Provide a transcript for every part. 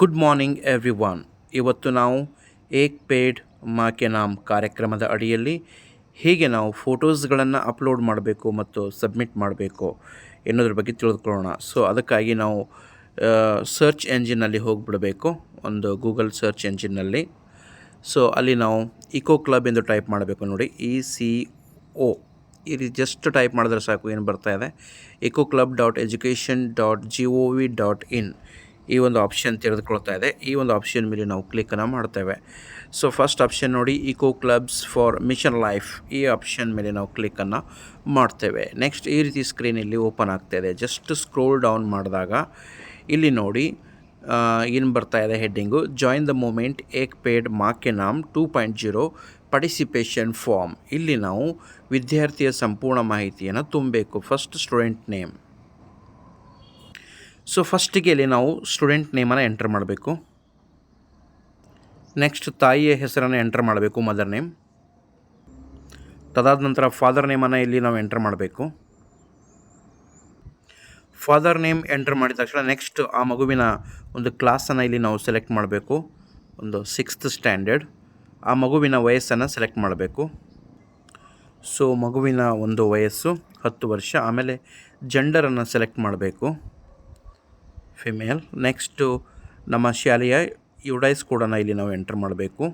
Good morning every one ಇವತ್ತು ನಾವು ಏಕ್ paid Maa Ke ನಾಮ್ ಕಾರ್ಯಕ್ರಮದ ಅಡಿಯಲ್ಲಿ ಹೇಗೆ ನಾವು ಫೋಟೋಸ್ಗಳನ್ನು ಅಪ್ಲೋಡ್ ಮಾಡಬೇಕು ಮತ್ತು ಸಬ್ಮಿಟ್ ಮಾಡಬೇಕು ಎನ್ನೋದ್ರ ಬಗ್ಗೆ ತಿಳಿದುಕೊಳ್ಳೋಣ ಸೊ ಅದಕ್ಕಾಗಿ ನಾವು ಸರ್ಚ್ ಎಂಜಿನಲ್ಲಿ ಹೋಗಿಬಿಡಬೇಕು. ಒಂದು ಗೂಗಲ್ ಸರ್ಚ್ ಎಂಜಿನ್ನಲ್ಲಿ ಸೊ ಅಲ್ಲಿ ನಾವು ಇಕೋ ಕ್ಲಬ್ ಎಂದು ಟೈಪ್ ಮಾಡಬೇಕು ನೋಡಿ. ಇ ಸಿ ಒ ಈ ರೀತಿ ಜಸ್ಟ್ ಟೈಪ್ ಮಾಡಿದ್ರೆ ಸಾಕು, ಏನು ಬರ್ತಾ ಇದೆ? Eco club dot education dot G O V dot in ಈ ಒಂದು ಆಪ್ಷನ್ ತೆರೆದುಕೊಳ್ತಾ ಇದೆ. ಈ ಒಂದು ಆಪ್ಷನ್ ಮೇಲೆ ನಾವು ಕ್ಲಿಕ್ಕನ್ನು ಮಾಡ್ತೇವೆ. ಸೊ ಫಸ್ಟ್ ಆಪ್ಷನ್ ನೋಡಿ eco clubs for mission life ಈ ಆಪ್ಷನ್ ಮೇಲೆ ನಾವು ಕ್ಲಿಕ್ಕನ್ನು ಮಾಡ್ತೇವೆ. ನೆಕ್ಸ್ಟ್ ಈ ರೀತಿ ಸ್ಕ್ರೀನ್ ಇಲ್ಲಿ ಓಪನ್ ಆಗ್ತಾ ಇದೆ. ಜಸ್ಟ್ ಸ್ಕ್ರೋಲ್ ಡೌನ್ ಮಾಡಿದಾಗ ಇಲ್ಲಿ ನೋಡಿ ಏನು ಬರ್ತಾ ಇದೆ heading join the movement Ek paid Maa Ke NAM two point zero participation form ಇಲ್ಲಿ ನಾವು ವಿದ್ಯಾರ್ಥಿಯ ಸಂಪೂರ್ಣ ಮಾಹಿತಿಯನ್ನು ತುಂಬಬೇಕು. ಫಸ್ಟ್ ಸ್ಟೂಡೆಂಟ್ ನೇಮ್ ಸೊ ಫಸ್ಟಿಗೆ ಇಲ್ಲಿ ನಾವು ಸ್ಟೂಡೆಂಟ್ ನೇಮನ್ನು ಎಂಟ್ರ್ ಮಾಡಬೇಕು. ನೆಕ್ಸ್ಟ್ ತಾಯಿಯ ಹೆಸರನ್ನು ಎಂಟರ್ ಮಾಡಬೇಕು ಮದರ್ ನೇಮ್ ತದಾದ ನಂತರ ಫಾದರ್ ನೇಮನ್ನು ಇಲ್ಲಿ ನಾವು ಎಂಟರ್ ಮಾಡಬೇಕು. ಫಾದರ್ ನೇಮ್ ಎಂಟರ್ ಮಾಡಿದ ತಕ್ಷಣ ನೆಕ್ಸ್ಟ್ ಆ ಮಗುವಿನ ಒಂದು ಕ್ಲಾಸನ್ನು ಇಲ್ಲಿ ನಾವು ಸೆಲೆಕ್ಟ್ ಮಾಡಬೇಕು. ಒಂದು ಸಿಕ್ಸ್ತ್ ಸ್ಟ್ಯಾಂಡರ್ಡ್ ಆ ಮಗುವಿನ ವಯಸ್ಸನ್ನು ಸೆಲೆಕ್ಟ್ ಮಾಡಬೇಕು. ಸೊ ಮಗುವಿನ ಒಂದು ವಯಸ್ಸು ಹತ್ತು ವರ್ಷ, ಆಮೇಲೆ ಜೆಂಡರನ್ನು ಸೆಲೆಕ್ಟ್ ಮಾಡಬೇಕು. ಫಿಮೇಲ್ ನೆಕ್ಸ್ಟು ನಮ್ಮ ಶಾಲೆಯ ಯುಡೈಸ್ ಕೋಡನ್ನು ಇಲ್ಲಿ ನಾವು ಎಂಟರ್ ಮಾಡಬೇಕು.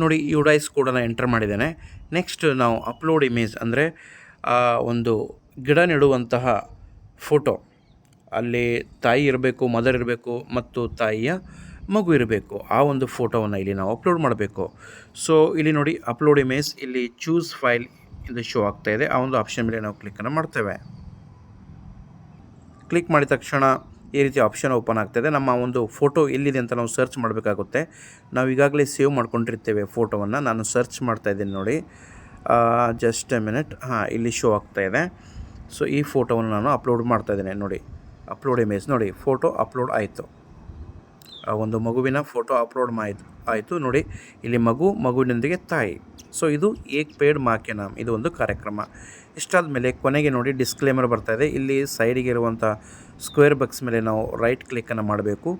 ನೋಡಿ ಯುಡೈಸ್ ಕೋಡನ್ನು ಎಂಟರ್ ಮಾಡಿದ್ದೇನೆ. ನೆಕ್ಸ್ಟ್ ನಾವು ಅಪ್ಲೋಡ್ ಇಮೇಜ್ ಅಂದರೆ ಒಂದು ಗಿಡ ನೆಡುವಂತಹ ಫೋಟೋ ಅಲ್ಲಿ ತಾಯಿ ಇರಬೇಕು ಮದರ್ ಇರಬೇಕು ಮತ್ತು ತಾಯಿಯ ಮಗು ಇರಬೇಕು. ಆ ಒಂದು ಫೋಟೋವನ್ನು ಇಲ್ಲಿ ನಾವು ಅಪ್ಲೋಡ್ ಮಾಡಬೇಕು. ಸೊ ಇಲ್ಲಿ ನೋಡಿ ಅಪ್ಲೋಡ್ ಇಮೇಜ್ ಇಲ್ಲಿ ಚೂಸ್ ಫೈಲ್ ಇದು ಶೋ ಆಗ್ತಾಯಿದೆ ಆ ಒಂದು ಆಪ್ಷನ್ ಮೇಲೆ ನಾವು ಕ್ಲಿಕ್ಕನ್ನು ಮಾಡ್ತೇವೆ. ಕ್ಲಿಕ್ ಮಾಡಿದ ತಕ್ಷಣ ಈ ರೀತಿ ಆಪ್ಷನ್ ಓಪನ್ ಆಗ್ತದೆ. ನಮ್ಮ ಒಂದು ಫೋಟೋ ಎಲ್ಲಿದೆ ಅಂತ ನಾವು ಸರ್ಚ್ ಮಾಡಬೇಕಾಗುತ್ತೆ. ನಾವು ಈಗಾಗಲೇ ಸೇವ್ ಮಾಡ್ಕೊಂಡಿರ್ತೇವೆ ಫೋಟೋವನ್ನು. ನಾನು ಸರ್ಚ್ ಮಾಡ್ತಾಯಿದ್ದೀನಿ ನೋಡಿ. ಜಸ್ಟ್ ಎ ಮಿನಿಟ್ ಹಾಂ, ಇಲ್ಲಿ ಶೋ ಆಗ್ತಾಯಿದೆ ಸೊ ಈ ಫೋಟೋವನ್ನು ನಾನು ಅಪ್ಲೋಡ್ ಮಾಡ್ತಾಯಿದ್ದೇನೆ ನೋಡಿ. ಅಪ್ಲೋಡ್ ಇಮೇಜ್ ನೋಡಿ. ಫೋಟೋ ಅಪ್ಲೋಡ್ ಆಯಿತು. ಒಂದು ಮಗುವಿನ ಫೋಟೋ ಅಪ್ಲೋಡ್ ಮಾಯಿತು ಆಯಿತು. ನೋಡಿ, ಇಲ್ಲಿ ಮಗು, ಮಗುವಿನೊಂದಿಗೆ ತಾಯಿ. ಸೊ ಇದು ಏಕ್ ಪೇಡ್ ಮಾಕೆ ನಾಮ್. ಇದು ಒಂದು ಕಾರ್ಯಕ್ರಮ. ಇಷ್ಟಾದ ಮೇಲೆ ಕೊನೆಗೆ ನೋಡಿ ಡಿಸ್ಕ್ಲೇಮರ್ ಬರ್ತಾಯಿದೆ ಇಲ್ಲಿ ಸೈಡಿಗೆ ಇರುವಂಥ ಸ್ಕ್ವೇರ್ ಬಾಕ್ಸ್ ಮೇಲೆ ನಾವು ರೈಟ್ ಕ್ಲಿಕ್ಕನ್ನು ಮಾಡಬೇಕು.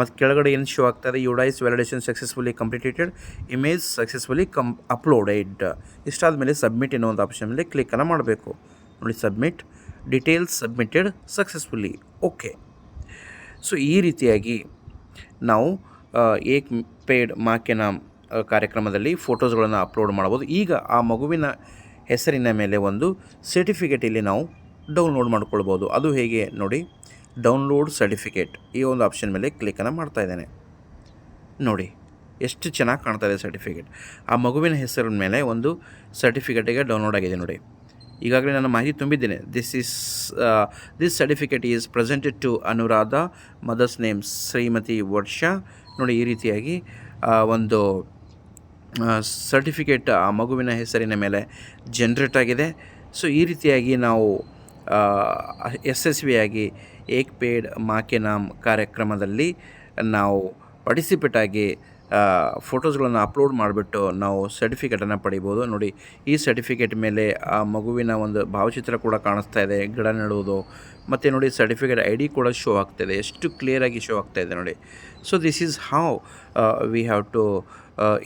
ಮತ್ತು ಕೆಳಗಡೆ ಏನು ಶೋ ಆಗ್ತಾಯಿದೆ UDISE validation successfully completed image successfully ಕಂ ಅಪ್ಲೋಡೆಡ್ ಇಷ್ಟಾದ ಮೇಲೆ ಸಬ್ಮಿಟ್ ಅನ್ನೋ ಒಂದು ಆಪ್ಷನ್ ಮೇಲೆ ಕ್ಲಿಕ್ಕನ್ನು ಮಾಡಬೇಕು. ನೋಡಿ submit details submitted successfully okay so ಈ ರೀತಿಯಾಗಿ ನಾವು ಏಕ್ ಪೇಡ್ ಮಾಕೆ ನಾಮ್ ಕಾರ್ಯಕ್ರಮದಲ್ಲಿ ಫೋಟೋಸ್ಗಳನ್ನು ಅಪ್ಲೋಡ್ ಮಾಡ್ಬೋದು ಈಗ ಆ ಮಗುವಿನ ಹೆಸರಿನ ಮೇಲೆ ಒಂದು ಸರ್ಟಿಫಿಕೇಟ್ ಇಲ್ಲಿ ನಾವು ಡೌನ್ಲೋಡ್ ಮಾಡ್ಕೊಳ್ಬೋದು ಅದು ಹೇಗೆ ನೋಡಿ, ಡೌನ್ಲೋಡ್ ಸರ್ಟಿಫಿಕೇಟ್. ಈ ಒಂದು ಆಪ್ಷನ್ ಮೇಲೆ ಕ್ಲಿಕ್ಕನ್ನು ಮಾಡ್ತಾ ಇದ್ದೇನೆ. ನೋಡಿ, ಎಷ್ಟು ಚೆನ್ನಾಗಿ ಕಾಣ್ತಾ ಇದೆ ಸರ್ಟಿಫಿಕೇಟ್. ಆ ಮಗುವಿನ ಹೆಸರಿನ ಮೇಲೆ ಒಂದು ಸರ್ಟಿಫಿಕೇಟಿಗೆ ಡೌನ್ಲೋಡ್ ಆಗಿದೆ ನೋಡಿ. ಈಗಾಗಲೇ ನಾನು ಮಾಹಿತಿ ತುಂಬಿದ್ದೇನೆ. This is this certificate is presented to Anuradha mother's name Shrimati ವರ್ಷ ನೋಡಿ, ಈ ರೀತಿಯಾಗಿ ಒಂದು ಸರ್ಟಿಫಿಕೇಟ್ ಆ, ಮಗುವಿನ ಹೆಸರಿನ ಮೇಲೆ ಜನ್ರೇಟ್ ಆಗಿದೆ. ಸೊ ಈ ರೀತಿಯಾಗಿ ನಾವು ಯಶಸ್ವಿಯಾಗಿ ಏಕ್ ಪೇಡ್ ಮಾಕೆ ನಾಮ್ ಕಾರ್ಯಕ್ರಮದಲ್ಲಿ ನಾವು ಪಾರ್ಟಿಸಿಪೇಟ್ ಆಗಿ ಫೋಟೋಸ್ಗಳನ್ನು ಅಪ್ಲೋಡ್ ಮಾಡಿಬಿಟ್ಟು ನಾವು ಸರ್ಟಿಫಿಕೇಟನ್ನು ಪಡಿಬೋದು. ನೋಡಿ ಈ ಸರ್ಟಿಫಿಕೇಟ್ ಮೇಲೆ ಆ ಮಗುವಿನ ಒಂದು ಭಾವಚಿತ್ರ ಕೂಡ ಕಾಣಿಸ್ತಾ ಇದೆ. ಗಿಡ ನೆಡುವುದು ಮತ್ತು ನೋಡಿ ಸರ್ಟಿಫಿಕೇಟ್ ಐ ಡಿ ಕೂಡ ಶೋ ಆಗ್ತಾಯಿದೆ ಎಷ್ಟು ಕ್ಲಿಯರಾಗಿ ಶೋ ಆಗ್ತಾಯಿದೆ ನೋಡಿ. So this is how we have to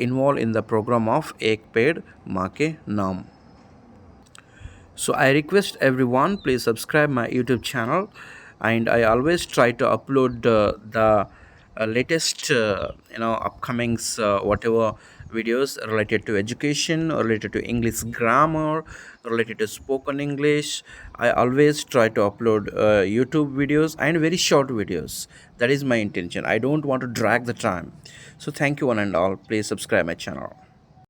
involve in the programme of Ek paid Maa Ke NAM so I request everyone please subscribe my YouTube channel and I always try to upload uh, latest uh, you know upcomings uh, whatever videos related to education related to English grammar related to spoken English. I always try to upload uh, YouTube videos and very short videos. That is my intention. I don't want to drag the time. So thank you one and all. Please subscribe my channel